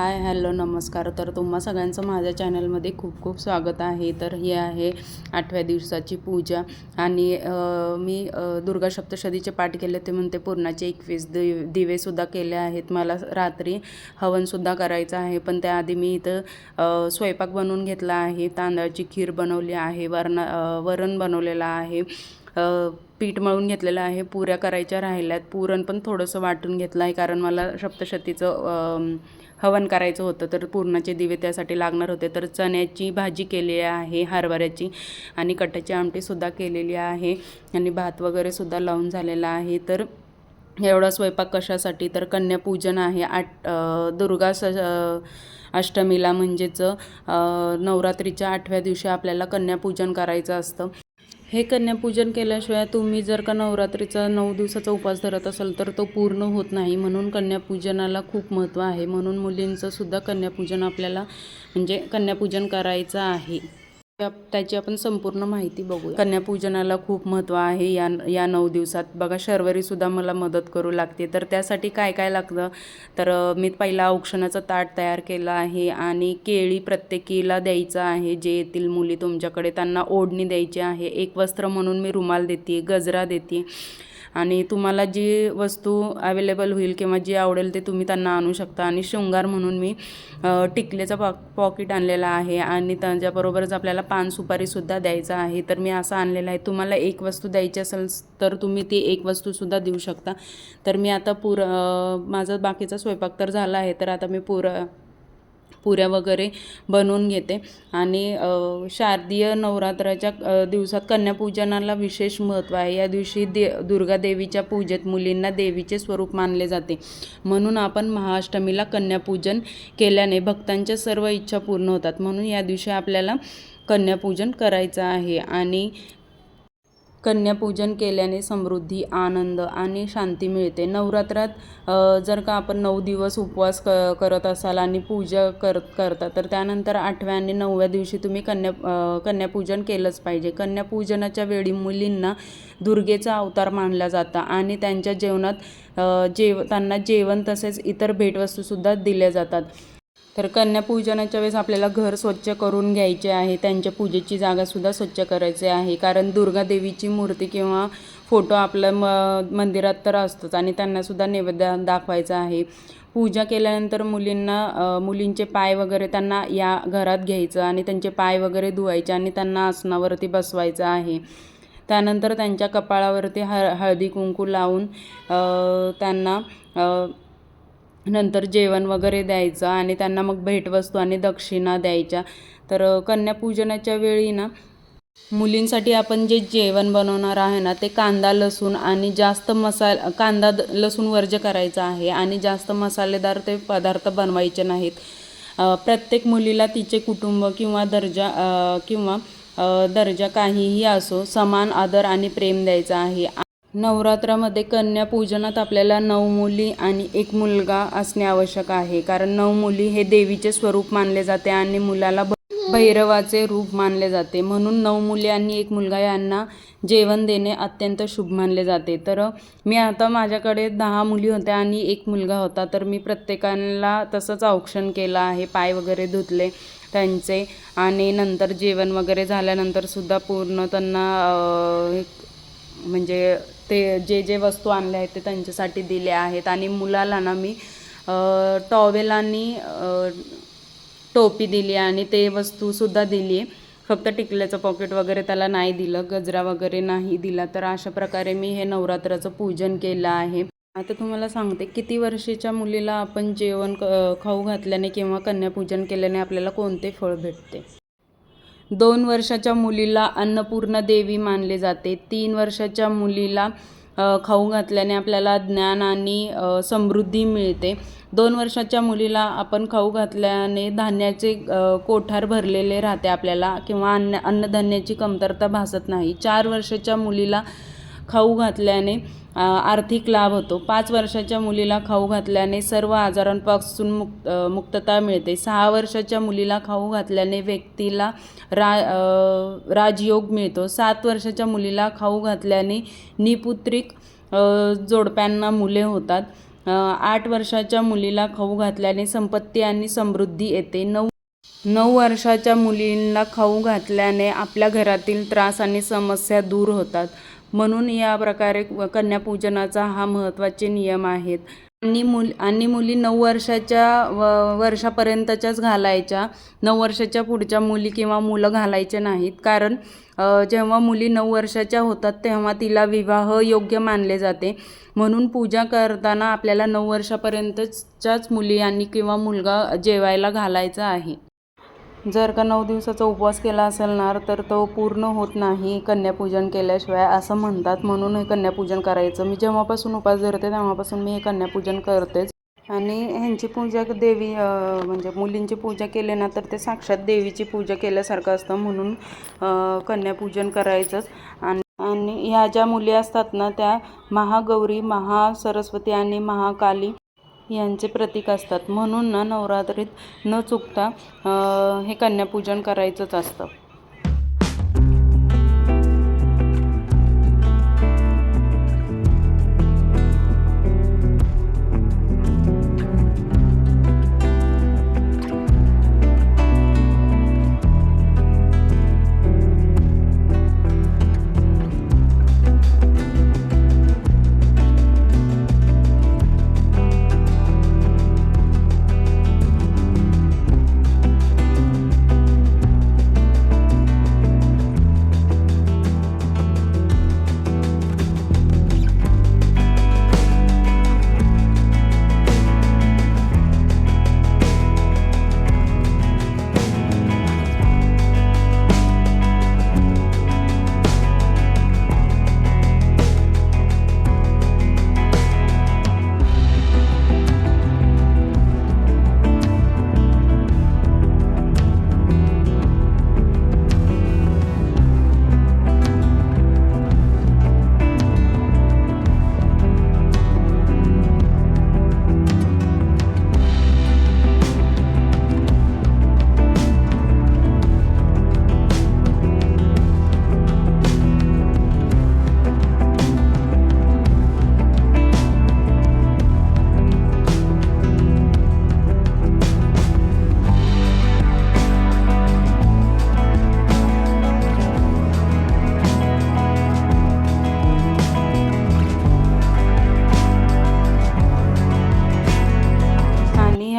Hi hello नमस्कार. तर तुम्हा सगळ्यांचं माझ्या चॅनलमध्ये खूप खूप स्वागत आहे. तर ही आहे आठव्या दिवसाची पूजा. आणि मी दुर्गा सप्तशतीचे पाठ केले ते म्हणते पूर्णाचे एकवीस दि दिवेसुद्धा केले आहेत. मला रात्री हवनसुद्धा करायचं आहे. पण त्याआधी मी इथं स्वयंपाक बनवून घेतला आहे. तांदळाची खीर बनवली आहे. वरणा वरण बनवलेलं आहे. पीठ मळून घेतलेलं आहे. पुऱ्या करायच्या राहिल्यात. पुरण पण थोडंसं वाटून घेतलं आहे कारण मला सप्तशतीचं हवन करायचं होतं तर पूर्णाचे दिवे त्यासाठी लागणार होते. तर चण्याची भाजी केलेली आहे हरभऱ्याची आणि कटाची आमटीसुद्धा केलेली आहे आणि भात वगैरेसुद्धा लावून झालेला आहे. तर एवढा स्वयंपाक कशासाठी? तर कन्यापूजन आहे. आठ दुर्गा स अष्टमीला म्हणजेच नवरात्रीच्या आठव्या दिवशी आपल्याला कन्यापूजन करायचं असतं. हे कन्यापूजन केल्याशिवाय तुम्ही जर का नवरात्रीचा नऊ दिवसाचा उपवास धरत असाल तर तो पूर्ण होत नाही. म्हणून कन्यापूजनाला खूप महत्त्व आहे. म्हणून मुलींचंसुद्धा कन्यापूजन आपल्याला म्हणजे कन्यापूजन करायचं आहे. त्याची आपण संपूर्ण माहिती बघूया. कन्यापूजनाला खूप महत्त्व आहे या या नऊ दिवसात. बघा शर्वरीसुद्धा मला मदत करू लागते. तर त्यासाठी काय काय लागतं? तर मी पहिला औक्षणाचं ताट तयार केलं आहे आणि केळी प्रत्येकीला द्यायचं आहे. जे येतील मुली तुमच्याकडे त्यांना ओढणी द्यायची आहे. एक वस्त्र म्हणून मी रुमाल देते गजरा देते आणि तुम्हाला जी वस्तू अवेलेबल होईल किंवा जी आवडेल ते तुम्ही त्यांना आणू शकता. आणि शृंगार म्हणून मी टिकलेचं पॉ पॉकेट आणलेलं आहे आणि त्याच्याबरोबरच आपल्याला पान सुपारीसुद्धा द्यायचं आहे. तर मी असं आणलेलं आहे. तुम्हाला एक वस्तू द्यायची असेल तर तुम्ही ती एक वस्तूसुद्धा देऊ शकता. तर मी आता पुर माझं माझा बाकीचा स्वयंपाक तर झाला आहे. तर आता मी पुर पुऱ्या वगैरे बनवून घेते. आणि शारदीय नवरात्राच्या दिवसात कन्यापूजनाला विशेष महत्त्व आहे. या दिवशी दे दुर्गादेवीच्या पूजेत मुलींना देवीचे स्वरूप मानले जाते. म्हणून आपण महाअष्टमीला कन्यापूजन केल्याने भक्तांच्या सर्व इच्छा पूर्ण होतात. म्हणून या दिवशी आपल्याला कन्यापूजन करायचं आहे. आणि कन्यापूजन केल्याने समृद्धी आनंद आणि शांती मिळते. नवरात्रात जर का आपण नऊ दिवस उपवास क करत असाल आणि पूजा करत करता तर त्यानंतर आठव्या आणि नवव्या दिवशी तुम्ही कन्या कन्यापूजन केलंच पाहिजे. कन्यापूजनाच्या वेळी मुलींना दुर्गेचा अवतार मानला जाता आणि त्यांच्या जेवणात जेव त्यांना जेवण तसेच इतर भेटवस्तूसुद्धा दिल्या जातात. तर कन्यापूजनाच्या वेळेस आपल्याला घर स्वच्छ करून घ्यायचे आहे त्यांच्या पूजेची जागासुद्धा स्वच्छ करायची आहे. कारण दुर्गा देवीची मूर्ती किंवा फोटो आपल्या म मंदिरात तर असतोच आणि त्यांनासुद्धा नैवेद्य दाखवायचा आहे. पूजा केल्यानंतर मुलींना मुलींचे पाय वगैरे त्यांना या घरात घ्यायचं आणि त्यांचे पाय वगैरे धुवायचे आणि त्यांना आसनावरती बसवायचं आहे. त्यानंतर त्यांच्या कपाळावरती ह हळदी कुंकू लावून त्यांना नंतर जेवण वगैरे द्यायचं आणि त्यांना मग भेटवस्तू आणि दक्षिणा द्यायच्या. तर कन्यापूजनाच्या वेळी ना मुलींसाठी आपण जे जेवण बनवणार आहे ना ते कांदा लसूण आणि जास्त मसाला कांदा द- लसूण वर्ज करायचा आहे आणि जास्त मसालेदार ते पदार्थ बनवायचे नाहीत. प्रत्येक मुलीला तिचे कुटुंब किंवा दर्जा किंवा दर्जा काहीही असो समान आदर आणि प्रेम द्यायचा आहे. नवरात्रामध्ये कन्या पूजनात आपल्याला नऊ मुली आणि एक मुलगा असणे आवश्यक आहे. कारण नऊ मुली हे देवीचे स्वरूप मानले जाते आणि मुलाला भ- भैरवाचे रूप मानले जाते. म्हणून नऊ मुली आणि एक मुलगा यांना जेवण देणे अत्यंत शुभ मानले जाते. तर मी आता माझ्याकडे दहा मुली होत्या आणि एक मुलगा होता. तर मी प्रत्येकाला तसंच औक्षण केलं आहे. पाय वगैरे धुतले त्यांचे आणि नंतर जेवण वगैरे झाल्यानंतर सुद्धा पूर्ण त्यांना म्हणजे ते जे जे वस्तू आणल्या आहेत ते त्यांच्यासाठी दिले आहेत. आणि मुलाला ना मी टॉवेल आणि टोपी दिली आणि ते वस्तूसुद्धा दिली. आहे फक्त टिकल्याचं पॉकेट वगैरे त्याला नाही दिलं गजरा वगैरे नाही दिला. तर अशा प्रकारे मी हे नवरात्राचं पूजन केलं आहे. आता तुम्हाला सांगते किती वर्षाच्या मुलीला आपण जेवण क- खाऊ घातल्याने किंवा कन्यापूजन केल्याने आपल्याला कोणते फळ भेटते? दोन वर्षाच्या मुलीला अन्नपूर्णा देवी मानले जाते. तीन वर्षाच्या मुलीला खाऊ घातल्याने आपल्याला ज्ञान आणि समृद्धी मिळते. दोन वर्षाच्या मुलीला आपण खाऊ घातल्याने धान्याचे कोठार भरलेले राहते आपल्याला किंवा अन्न अन्नधान्याची कमतरता भासत नाही. चार वर्षाच्या मुलीला खाऊ घातल्याने आर्थिक लाभ होतो. पाच वर्षाच्या मुलीला खाऊ घातल्याने सर्व आजारांपासून मुक्त मुक्तता मिळते. सहा वर्षाच्या मुलीला खाऊ घातल्याने व्यक्तीला रा राजयोग मिळतो. सात वर्षाच्या मुलीला खाऊ घातल्याने निपुत्रिक जोडप्यांना मुले होतात. आठ वर्षाच्या मुलीला खाऊ घातल्याने संपत्ती आणि समृद्धी येते. नऊ नऊ वर्षाच्या मुलींना खाऊ घातल्याने आपल्या घरातील त्रास आणि समस्या दूर होतात. म्हणून या प्रकारे कन्यापूजनाचा हा महत्त्वाचे नियम आहेत. आणि मुल आणि मुली नऊ वर्षाच्या व वर्षापर्यंतच्याच घालायच्या. नऊ वर्षाच्या पुढच्या मुली किंवा मुलं घालायचे नाहीत. कारण जेव्हा मुली नऊ वर्षाच्या होतात तेव्हा तिला विवाह योग्य मानले जाते. म्हणून पूजा करताना आपल्याला नऊ वर्षापर्यंतच्याच मुली आणि किंवा मुलगा जेवायला घालायचा आहे. जर का नऊ दिवसाचा उपवास केला असेल ना तर तो पूर्ण होत नाही कन्यापूजन केल्याशिवाय असं म्हणतात. म्हणून हे कन्यापूजन करायचं. मी जेव्हापासून उपवास धरते तेव्हापासून मी हे कन्यापूजन करतेच. आणि ह्यांची पूजा देवी म्हणजे मुलींची पूजा केली ना तर ते साक्षात देवीची पूजा केल्यासारखं असतं. म्हणून कन्यापूजन करायचंच. आणि आणि ह्या ज्या मुली असतात ना त्या महागौरी महासरस्वती आणि महाकाली यांचे प्रतीक असतात. म्हणून ना नवरात्रीत न चुकता हे कन्यापूजन करायचंच असतं.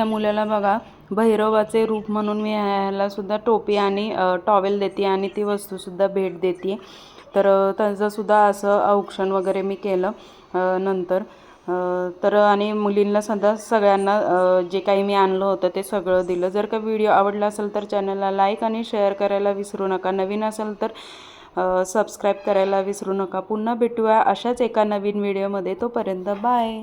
ह्या मुलाला बघा भैरवाचे रूप म्हणून मी ह्याला सुद्धा टोपी आणि टॉवेल देते आणि ती वस्तूसुद्धा भेट देते. तर त्यांचंसुद्धा असं औक्षण वगैरे मी केलं नंतर. तर आणि मुलींना सुद्धा सगळ्यांना जे काही मी आणलं होतं ते सगळं दिलं. जर का व्हिडिओ आवडला असेल तर चॅनलला लाईक आणि शेअर करायला विसरू नका. नवीन असेल तर सबस्क्राईब करायला विसरू नका. पुन्हा भेटूया अशाच एका नवीन व्हिडिओमध्ये तोपर्यंत बाय